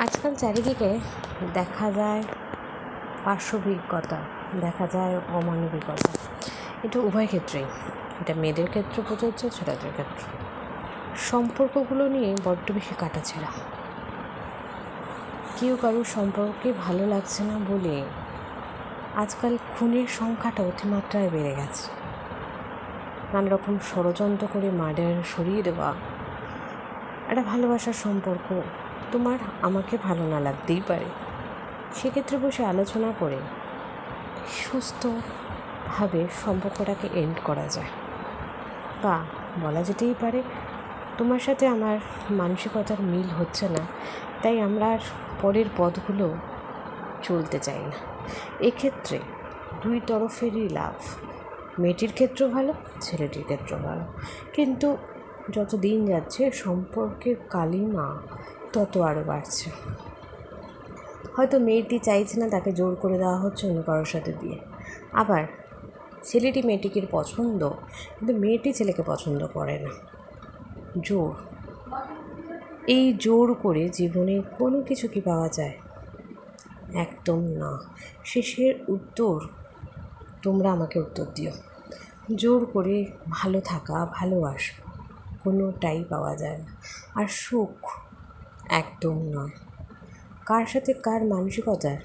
আজকাল চারিদিকে দেখা যায় পার্শ্ববিকতা, দেখা যায় অমানবিকতা। এটা উভয় ক্ষেত্রেই। এটা মেয়েদের ক্ষেত্রে প্রযোজ্য ছেলেদের ক্ষেত্রে। সম্পর্কগুলো নিয়ে বড্ড বেশি কাটাছেঁড়া। কেউ কারোর সম্পর্কে ভালো লাগছে না বলে আজকাল খুনের সংখ্যাটা অতিমাত্রায় বেড়ে গেছে। নানা রকম ষড়যন্ত্র করে মার্ডার সরিয়ে দেওয়া একটা ভালোবাসার সম্পর্ক তোমার আমাকে ভালো না লাগতেই পারে। সেক্ষেত্রে বসে আলোচনা করে সুস্থভাবে সম্পর্কটাকে এন্ড করা যায়। বা বলা যেতেই পারে তোমার সাথে আমার মানসিকতার মিল হচ্ছে না, তাই আমরা আর পরের পথগুলো চলতে চাই না। এক্ষেত্রে দুই তরফেরই লাভ, মেয়েটির ক্ষেত্রেও ভালো, ছেলেটির ক্ষেত্রেও ভালো। কিন্তু যত দিন যাচ্ছে সম্পর্কের কালিমা তত আরও বাড়ছে। হয়তো মেয়েটি চাইছে না তাকে জোর করে দেওয়া হচ্ছে অন্য কারোর সাথে বিয়ে। আবার ছেলেটি মেয়েটিকে পছন্দ, কিন্তু মেয়েটি ছেলেকে পছন্দ করে না। জোর। এই জোর করে জীবনে কোনো কিছু কি পাওয়া যায়? একদম না। শেষের উত্তর, তোমরা আমাকে উত্তর দিও। জোর করে ভালো থাকা, ভালোবাসা কোনোটাই পাওয়া যায় না। আর সুখ একদম নয়। কার সাথে কার মানসিকতার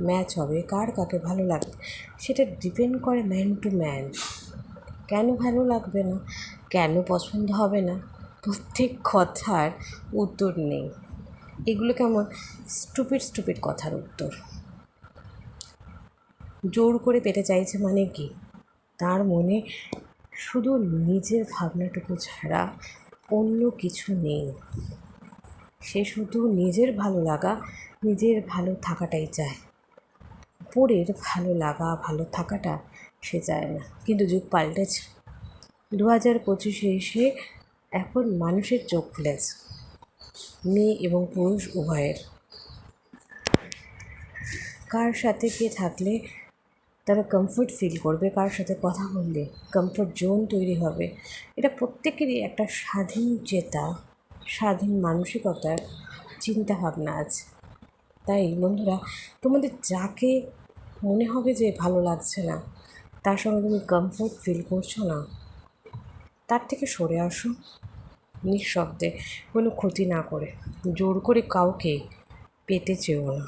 ম্যাচ হবে, কার কাকে ভালো লাগবে, সেটা ডিপেন্ড করে ম্যান টু ম্যান কেন ভালো লাগবে না? কেন পছন্দ হবে না? প্রত্যেক কথার উত্তর নেই। এগুলো কেমন? স্টুপিড স্টুপিড কথার উত্তর। জোর করে পেতে চাইছে মানে কি? তার মনে শুধু নিজের ভাবনাটুকু ছাড়া অন্য কিছু নেই। সে শুধু নিজের ভালো লাগা, নিজের ভালো থাকাটাই চায়। পরের ভালো লাগা, ভালো থাকাটা সে চায় না, কিন্তু যুগ পাল্টেছে। দু হাজার পঁচিশে এসে এখন মানুষের চোখ খুলেছে, মেয়ে এবং পুরুষ উভয়ের। কার সাথে কে থাকলে তারা কমফোর্ট ফিল করবে, কার সাথে কথা বললে কমফোর্ট জোন তৈরি হবে, এটা প্রত্যেকেরই একটা স্বাধীন চেতা। স্বাধীন মানসিকতার চিন্তাভাবনা আছে। তাই বন্ধুরা, তোমাদের যাকে মনে হবে যে ভালো লাগছে না, তার সঙ্গে তুমি কমফোর্ট ফিল করছ না, তার থেকে সরে আসো নিঃশব্দে, কোনো ক্ষতি না করে। জোর করে কাউকে পেতে চেও না।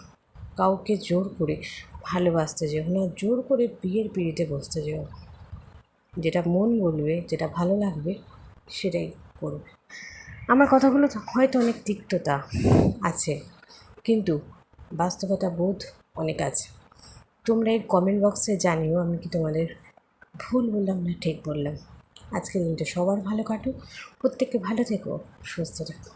কাউকে জোর করে ভালোবাসতে যেও না, জোর করে বিয়ের পিড়িতে বসতে যেও। যেটা মন বলবে, যেটা ভালো লাগবে, সেটাই করবে। আমার কথাগুলো হয়তো অনেক তিক্ততা আছে, কিন্তু বাস্তবতা বোধ অনেক আছে। তোমরা এই কমেন্ট বক্সে জানিও আমি কি তোমাদের ভুল বললাম না ঠিক বললাম। আজকের দিনটা সবার ভালো কাটুক, প্রত্যেককে ভালো থেকো, সুস্থ থেকো।